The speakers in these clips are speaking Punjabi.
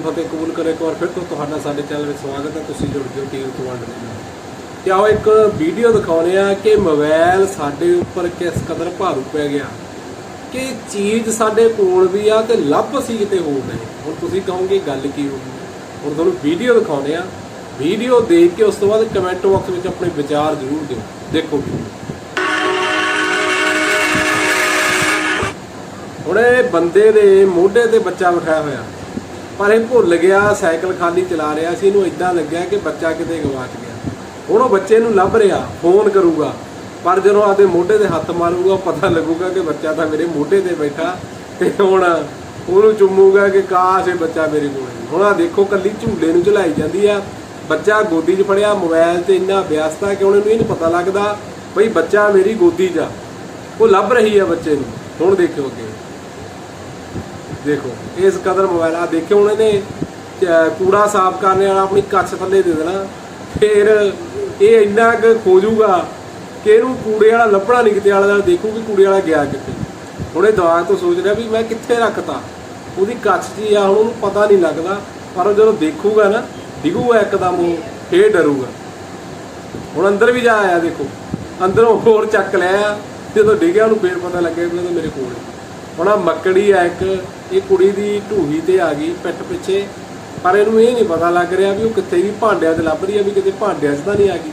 ਫਤਿਹ ਕਬੂਲ ਕਰੋ ਇੱਕ ਵਾਰ ਫਿਰ ਤੋਂ ਤੁਹਾਡਾ ਸਾਡੇ ਚੈਨਲ ਵਿੱਚ ਸਵਾਗਤ ਹੈ। ਤੁਸੀਂ ਜੁੜ ਜਾਓ ਟੀਮ ਤੋਂ ਦੇ ਨਾਲ। ਤੇ ਆਓ ਇੱਕ ਵੀਡੀਓ ਦਿਖਾਉਨੇ ਆ ਕਿ ਮੋਬਾਈਲ ਸਾਡੇ ਉੱਪਰ ਕਿਸ ਕਦਰ ਭਾਰੂ ਪੈ ਗਿਆ। ਕਿ ਚੀਜ਼ ਸਾਡੇ ਕੋਲ ਵੀ ਆ ਤੇ ਲੱਭ ਸੀ ਕਿਤੇ ਹੋਰ ਨਹੀਂ। ਹੁਣ ਤੁਸੀਂ ਕਹੋਗੇ ਗੱਲ ਕੀ ਹੋਊਗੀ ਹੁਣ ਤੁਹਾਨੂੰ ਵੀਡੀਓ ਦਿਖਾਉਨੇ ਆ ਵੀਡੀਓ ਦੇਖ ਕੇ ਉਸ ਤੋਂ ਬਾਅਦ ਕਮੈਂਟ ਬਾਕਸ ਵਿੱਚ ਆਪਣੇ ਵਿਚਾਰ ਜ਼ਰੂਰ ਦਿਓ। ਦੇਖੋ ਵੀਡੀਓ ਹੁਣ ਇਹ ਬੰਦੇ ਦੇ ਮੋਢੇ ਤੇ ਬੱਚਾ ਬਿਠਾਇਆ ਹੋਇਆ। ਪਰ ਇਹ ਭੁੱਲ ਗਿਆ, ਸਾਈਕਲ ਖਾਲੀ ਚਲਾ ਰਿਹਾ ਸੀ, ਇਹਨੂੰ ਇਦਾਂ ਲੱਗਿਆ ਕਿ ਬੱਚਾ ਕਿਤੇ ਗਵਾਚ ਗਿਆ। ਹੁਣ ਉਹ ਬੱਚੇ ਨੂੰ ਲੱਭ ਰਿਹਾ, ਫੋਨ ਕਰੂਗਾ। ਪਰ ਜਦੋਂ ਆਦੇ ਮੋਢੇ ਤੇ ਹੱਥ ਮਾਰੂਗਾ ਪਤਾ ਲੱਗੂਗਾ ਕਿ ਬੱਚਾ ਤਾਂ ਮੇਰੇ ਮੋਢੇ ਤੇ ਬੈਠਾ ਤੇ ਹੁਣ ਉਹਨੂੰ ਚੁੰਮੂਗਾ ਕਿ ਕਾਸ਼ ਇਹ ਬੱਚਾ ਮੇਰੇ ਕੋਲ ਹੁਣ ਆ ਦੇਖੋ, ਕੱਲੀ ਝੂਲੇ ਨੂੰ ਝੁਲਾਈ ਜਾਂਦੀ ਆ। ਬੱਚਾ ਗੋਦੀ 'ਚ ਫੜਿਆ ਮੋਬਾਈਲ ਤੇ ਇੰਨਾ ਵਿਅਸਤ ਆ ਕਿ ਉਹਨੂੰ ਇਹ ਨਹੀਂ ਪਤਾ ਲੱਗਦਾ ਬਈ ਬੱਚਾ ਮੇਰੀ ਗੋਦੀ 'ਚ ਆ। ਉਹ ਲੱਭ ਰਹੀ ਆ ਬੱਚੇ ਨੂੰ। ਹੁਣ ਦੇਖਿਓ ਅੱਗੇ। ਦੇਖੋ, ਇਸ ਕਦਰ ਮੋਬਾਈਲ ਆ, ਦੇਖਿਓ ਹੁਣ ਇਹਨੇ ਕੂੜਾ ਸਾਫ਼ ਕਰਨ ਵਾਲਾ ਆਪਣੀ ਕੱਛ ਥੱਲੇ ਦੇ ਦੇਣਾ। ਫਿਰ ਇਹ ਇੰਨਾ ਕੁ ਖੋਜੂਗਾ ਕਿ ਇਹਨੂੰ ਕੂੜੇ ਵਾਲਾ ਲੱਭਣਾ ਨਹੀਂ ਕਿਤੇ ਵਾਲਾ ਨਾਲ ਦੇਖੂ ਕਿ ਕੂੜੇ ਵਾਲਾ ਗਿਆ ਕਿੱਥੇ। ਹੁਣ ਇਹ ਦਿਮਾਗ ਤੋਂ ਸੋਚ ਰਿਹਾ ਵੀ ਮੈਂ ਕਿੱਥੇ ਰੱਖਤਾ। ਉਹਦੀ ਕੱਛ 'ਚ ਹੀ ਆ, ਹੁਣ ਉਹਨੂੰ ਪਤਾ ਨਹੀਂ ਲੱਗਦਾ, ਪਰ ਉਹ ਜਦੋਂ ਦੇਖੂਗਾ ਨਾ, ਡਿਗੂਗਾ ਇੱਕਦਮ ਉਹ, ਫੇਰ ਡਰੂਗਾ। ਹੁਣ ਅੰਦਰ ਵੀ ਜਾ ਆਇਆ, ਦੇਖੋ। ਅੰਦਰੋਂ ਹੋਰ ਚੱਕ ਲਿਆ, ਜਦੋਂ ਡਿੱਗਿਆ ਉਹਨੂੰ ਫੇਰ ਪਤਾ ਲੱਗਿਆ ਵੀ ਉਹ ਮੇਰੇ ਕੋਲ ਹੁਣ ਆ ਮੱਕੜੀ ਆ ਇੱਕ ਇਹ ਕੁੜੀ ਦੀ ਢੂਹੀ ਤੇ ਆ ਗਈ ਪਿੱਠ ਪਿੱਛੇ। ਪਰ ਇਹਨੂੰ ਇਹ ਨਹੀਂ ਪਤਾ ਲੱਗ ਰਿਹਾ ਵੀ ਉਹ ਕਿੱਥੇ ਵੀ ਭਾਂਡਿਆਂ 'ਚ ਲੱਭ ਰਹੀ ਆ, ਵੀ ਕਿਤੇ ਭਾਂਡਿਆਂ 'ਚ ਤਾਂ ਨਹੀਂ ਆ ਗਈ।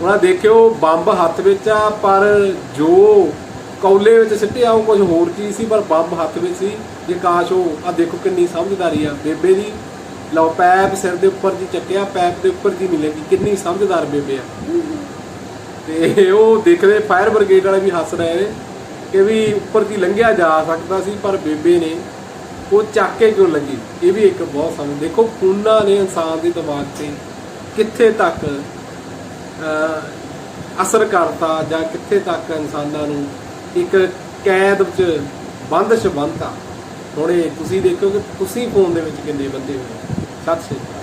ਉਹਨਾਂ ਦੇਖਿਓ, ਬੰਬ ਹੱਥ ਵਿੱਚ ਆ, ਪਰ ਜੋ ਕੌਲੇ ਵਿੱਚ ਸਿੱਟਿਆ, ਉਹ ਕੁਝ ਹੋਰ ਚੀਜ਼ ਸੀ, ਪਰ ਬੰਬ ਹੱਥ ਵਿੱਚ ਸੀ। ਜੇ ਕਾਸ਼ ਉਹ ਆ ਦੇਖੋ ਕਿੰਨੀ ਸਮਝਦਾਰੀ ਆ। ਬੇਬੇ ਦੀ ਲਓ ਪੈਪ ਸਿਰ ਦੇ ਉੱਪਰ ਜੀ ਚੱਕਿਆ, ਪੈਪ ਦੇ ਉੱਪਰ ਜੀ ਮਿਲੇਗੀ ਕਿੰਨੀ ਸਮਝਦਾਰ ਬੇਬੇ ਆ। ਤੇ ਉਹ ਦੇਖਦੇ ਫਾਇਰ ਬ੍ਰਿਗੇਡ ਵਾਲੇ ਵੀ ਹੱਸ ਰਹੇ ਨੇ। ਕਿ ਵੀ ਉੱਪਰ ਦੀ ਲੰਘਿਆ ਜਾ ਸਕਦਾ ਸੀ, ਪਰ ਬੇਬੇ ਨੇ ਉਹ ਚੱਕ ਕੇ ਕਿਉਂ ਲੱਗੀ ਇਹ ਵੀ ਇੱਕ ਬਹੁਤ ਸਾਨੂੰ ਦੇਖੋ ਖੂਨਾਂ ਨੇ ਇਨਸਾਨ ਦੇ ਦਿਮਾਗ ਤੇ ਕਿੱਥੇ ਤੱਕ ਅਸਰ ਕਰਤਾ ਜਾਂ ਕਿੱਥੇ ਤੱਕ ਇਨਸਾਨਾਂ ਨੂੰ ਇੱਕ ਕੈਦ ਵਿੱਚ ਬੰਦਸ਼ ਬੰਨਤਾ ਹੁਣ ਇਹ ਤੁਸੀਂ ਦੇਖੋ ਕਿ ਤੁਸੀਂ ਫੋਨ ਦੇ ਵਿੱਚ ਕਿੰਨੇ ਬੰਦੇ ਹੋ ਸਤਿ ਸ਼੍ਰੀ ਅਕਾਲ।